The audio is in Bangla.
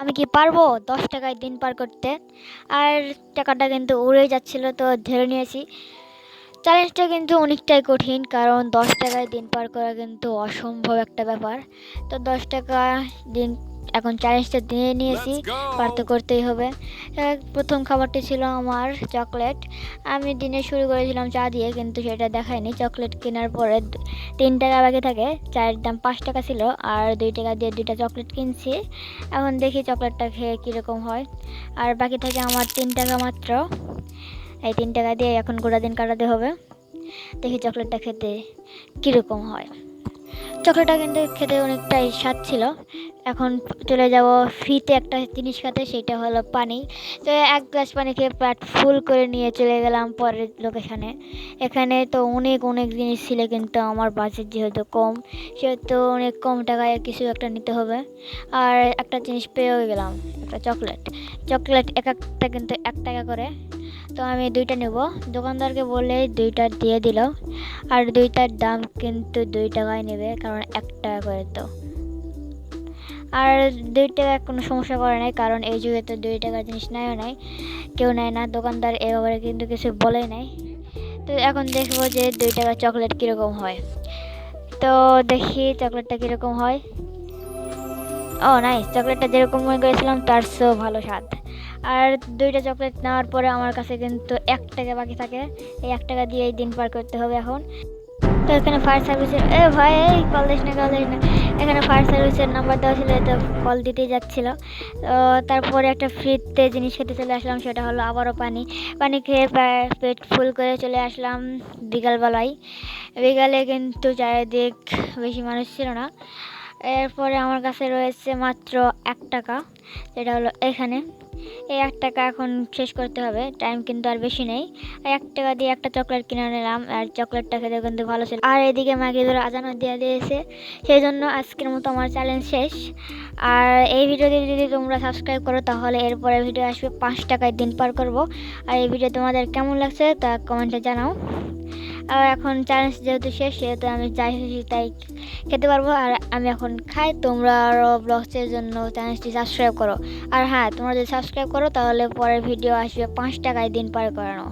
আমি কি পারব দশ টাকায় দিন পার করতে? আর টাকাটা কিন্তু উড়ে যাচ্ছিল, তো ধরে নিয়েছি। চ্যালেঞ্জটা কিন্তু অনেকটাই কঠিন, কারণ দশ টাকায় দিন পার করা কিন্তু অসম্ভব একটা ব্যাপার। তো দশ টাকা দিন এখন চ্যালেঞ্জটা দিয়ে নিয়েছি পার তো করতেই হবে। প্রথম খাবারটি ছিল আমার চকলেট আমি দিনে শুরু করেছিলাম চা দিয়ে কিন্তু সেটা দেখায়নি। চকলেট কেনার পরে তিন টাকা বাকি থাকে চায়ের দাম পাঁচ টাকা ছিল আর দুই টাকা দিয়ে দুইটা চকলেট কিনছি। এখন দেখি চকলেটটা খেয়ে কীরকম হয়। আর বাকি থাকে আমার তিন টাকা মাত্র। এই তিন টাকা দিয়ে এখন গোটা দিন কাটাতে হবে। দেখি চকলেটটা খেতে কীরকম হয়। চকলেটটা কিন্তু খেতে অনেকটাই স্বাদ ছিল। এখন চলে যাব ফ্রিতে একটা জিনিস খেতে, সেটা হলো পানি। তো এক গ্লাস পানি খেয়ে পেট ফুল করে নিয়ে চলে গেলাম পরের লোকেশানে এখানে তো অনেক অনেক জিনিস ছিল, কিন্তু আমার বাজেট যেহেতু কম, সেহেতু অনেক কম টাকায় কিছু একটা নিতে হবে। আর একটা জিনিস পেয়েও গেলাম, একটা চকলেট। চকলেট এক একটা কিন্তু এক টাকা করে। তো আমি দুইটা নেব। দোকানদারকে বলে দুইটা দিয়ে দিল। আর দুইটার দাম কিন্তু দুই টাকায় নেবে, কারণ এক টাকা করে তো। আর দুই টাকা কোনো সমস্যা করে নাই, কারণ এই যুগে তো দুই টাকার জিনিস নেয়ও নাই, কেউ নেয় না, দোকানদার এ ব্যাপারে কিন্তু কিছু বলে নাই। তো এখন দেখব যে দুই টাকা চকলেট কীরকম হয়। তো দেখি চকলেটটা কীরকম হয়। ও নাই চকলেটটা যেরকম মনে করেছিলাম, তার চেয়েও ভালো স্বাদ। আর দুইটা চকলেট নেওয়ার পরে আমার কাছে কিন্তু এক টাকা বাকি থাকে। এই এক টাকা দিয়েই দিন পার করতে হবে এখন। তো এখানে ফায়ার সার্ভিসের এ ভাই, এই কল দিস না কল দিস না। এখানে ফায়ার সার্ভিসের নাম্বার দেওয়া ছিল তো কল দিতেই যাচ্ছিল। তো তারপরে একটা ফ্রিতে জিনিস খেতে চলে আসলাম, সেটা হলো আবারও পানি। পানি খেয়ে পেট ফুল করে চলে আসলাম বিকালবেলায়। বিকালে কিন্তু চারিদিক বেশি মানুষ ছিল না। এরপরে আমার কাছে রয়েছে মাত্র এক টাকা, যেটা হলো এখানে। এই এক টাকা এখন শেষ করতে হবে। টাইম কিন্তু আর বেশি নেই। এক টাকা দিয়ে একটা চকলেট কিনে নিলাম। আর চকলেটটা খেতে কিন্তু ভালো ছিল। আর এদিকে মাগিদুর আজানও দিয়ে দিয়েছে। সেই জন্য আজকের মতো আমার চ্যালেঞ্জ শেষ। আর এই ভিডিওটি যদি তোমরা সাবস্ক্রাইব করো, তাহলে এরপরে ভিডিও আসবে পাঁচ টাকায় দিন পার করব। আর এই ভিডিও তোমাদের কেমন লাগছে তা কমেন্টে জানাও। আর এখন চ্যালেঞ্জ যেহেতু শেষ, সেহেতু আমি চাই তাই খেতে পারব। আর আমি এখন খাই, তোমরা আরও ব্লগসের জন্য চ্যালেঞ্জটি সাবস্ক্রাইব করো। আর হ্যাঁ তোমরা যদি সাবস্ক্রাইব করো, তাহলে পরের ভিডিও আসবে পাঁচ টাকায় দিন পার করানো।